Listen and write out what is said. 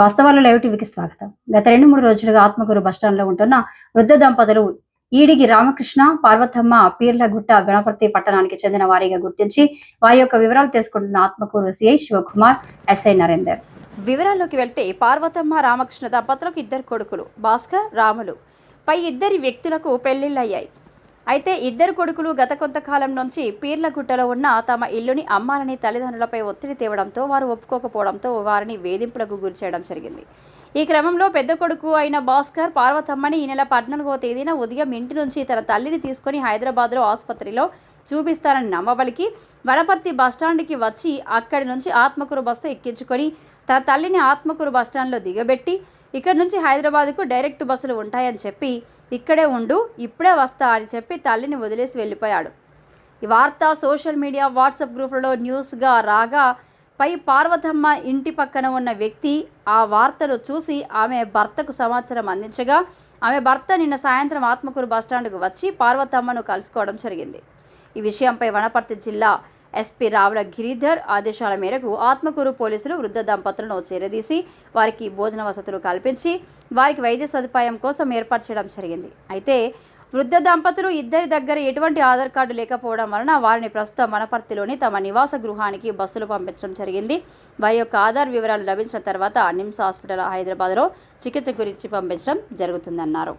వాస్తవాలు లైవ్ టీవీకి స్వాగతం. గత రెండు మూడు రోజులుగా ఆత్మగురు బస్టాండ్లో ఉంటున్న వృద్ధ దంపతులు ఈడిగి రామకృష్ణ పార్వతమ్మ పీర్లగుట్ట గణపతి పట్టణానికి చెందిన వారిగా గుర్తించి వారి యొక్క వివరాలు తెలుసుకుంటున్న ఆత్మకూరు సిఐ శివకుమార్ ఎస్ఐ నరేందర్. వివరాల్లోకి వెళ్తే పార్వతమ్మ రామకృష్ణ దంపతులకు ఇద్దరు కొడుకులు భాస్కర్ రాములు. పై ఇద్దరి వ్యక్తులకు పెళ్ళిళ్ళయ్యాయి. అయితే ఇద్దరు కొడుకులు గత కొంతకాలం నుంచి పీర్లగుట్టలో ఉన్న తమ ఇల్లుని అమ్మాలని తల్లిదండ్రులపై ఒత్తిడి తేవడంతో వారు ఒప్పుకోకపోవడంతో వారిని వేధింపులకు గురి చేయడం జరిగింది. ఈ క్రమంలో పెద్ద కొడుకు అయిన భాస్కర్ పార్వతమ్మని ఈ నెల పద్నాలుగవ తేదీన ఉదయం ఇంటి నుంచి తన తల్లిని తీసుకొని హైదరాబాద్లో ఆసుపత్రిలో చూపిస్తారని నమ్మబలికి వనపర్తి బస్టాండ్కి వచ్చి అక్కడి నుంచి ఆత్మకూరు బస్సు ఎక్కించుకొని తన తల్లిని ఆత్మకూరు బస్టాండ్లో దిగబెట్టి ఇక్కడి నుంచి హైదరాబాద్కు డైరెక్ట్ బస్సులు ఉంటాయని చెప్పి ఇక్కడే ఉండు ఇప్పుడే వస్తా అని చెప్పి తల్లిని వదిలేసి వెళ్ళిపోయాడు. ఈ వార్త సోషల్ మీడియా వాట్సాప్ గ్రూపులలో న్యూస్గా రాగా పై పార్వతమ్మ ఇంటి పక్కన ఉన్న వ్యక్తి ఆ వార్తను చూసి ఆమె భర్తకు సమాచారం అందించగా ఆమె భర్త నిన్న సాయంత్రం ఆత్మకూరు బస్టాండ్కు వచ్చి పార్వతమ్మను కలుసుకోవడం జరిగింది. ఈ విషయంపై వనపర్తి జిల్లా ఎస్పీ రావుల గిరిధర్ ఆదేశాల మేరకు ఆత్మకూరు పోలీసులు వృద్ధ దంపతులను చేరదీసి వారికి భోజన వసతులు కల్పించి వారికి వైద్య సదుపాయం కోసం ఏర్పాటు చేయడం జరిగింది. అయితే వృద్ధ దంపతులు ఇద్దరి దగ్గర ఎటువంటి ఆధార్ కార్డు లేకపోవడం వలన వారిని ప్రస్తుతం వనపర్తిలోని తమ నివాస గృహానికి బస్సులు పంపించడం జరిగింది. వారి యొక్క ఆధార్ వివరాలు లభించిన తర్వాత నిమ్స్ హాస్పిటల్ హైదరాబాద్లో చికిత్స గురించి పంపించడం జరుగుతుందన్నారు.